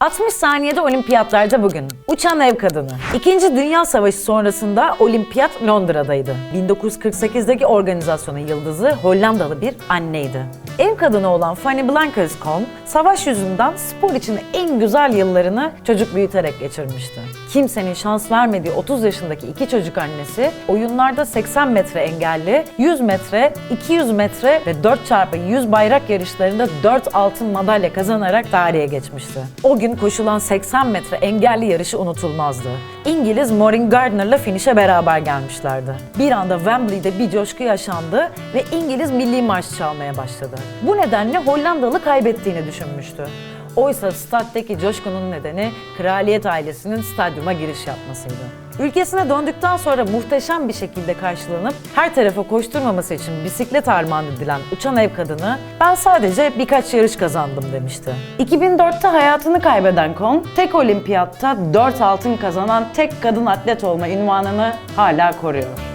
60 saniyede olimpiyatlarda bugün. Uçan ev kadını. İkinci Dünya Savaşı sonrasında olimpiyat Londra'daydı. 1948'deki organizasyonun yıldızı Hollandalı bir anneydi. Ev kadını olan Fanny Blankers-Koen, savaş yüzünden spor için en güzel yıllarını çocuk büyüterek geçirmişti. Kimsenin şans vermediği 30 yaşındaki iki çocuk annesi, oyunlarda 80 metre engelli, 100 metre, 200 metre ve 4x100 bayrak yarışlarında 4 altın madalya kazanarak tarihe geçmişti. O gün koşulan 80 metre engelli yarışı unutulmazdı. İngiliz Maureen Gardner'la finişe beraber gelmişlerdi. Bir anda Wembley'de bir coşku yaşandı ve İngiliz milli marş çalmaya başladı. Bu nedenle Hollandalı kaybettiğini düşünmüştü. Oysa staddaki coşkunun nedeni kraliyet ailesinin stadyuma giriş yapmasıydı. Ülkesine döndükten sonra muhteşem bir şekilde karşılanıp her tarafa koşturmaması için bisiklet armağan edilen uçan ev kadını ben sadece birkaç yarış kazandım demişti. 2004'te hayatını kaybeden Kon, tek olimpiyatta 4 altın kazanan tek kadın atlet olma ünvanını hala koruyor.